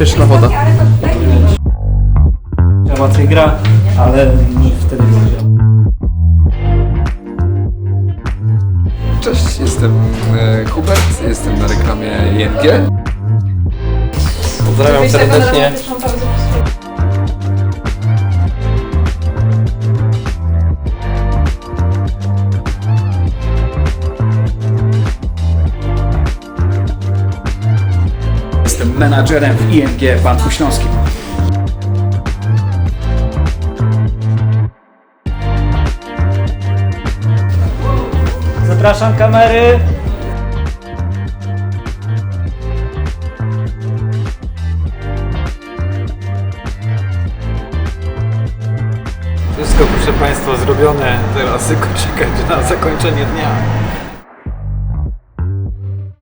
Pyszna woda. Łatwiej gra, ale wtedy nie. Cześć, jestem e, Hubert, jestem na reklamie ING. Pozdrawiam serdecznie. Jestem menadżerem w ING Banku Śląskim. Zapraszam kamery. Wszystko proszę Państwa zrobione, teraz czekać na zakończenie dnia.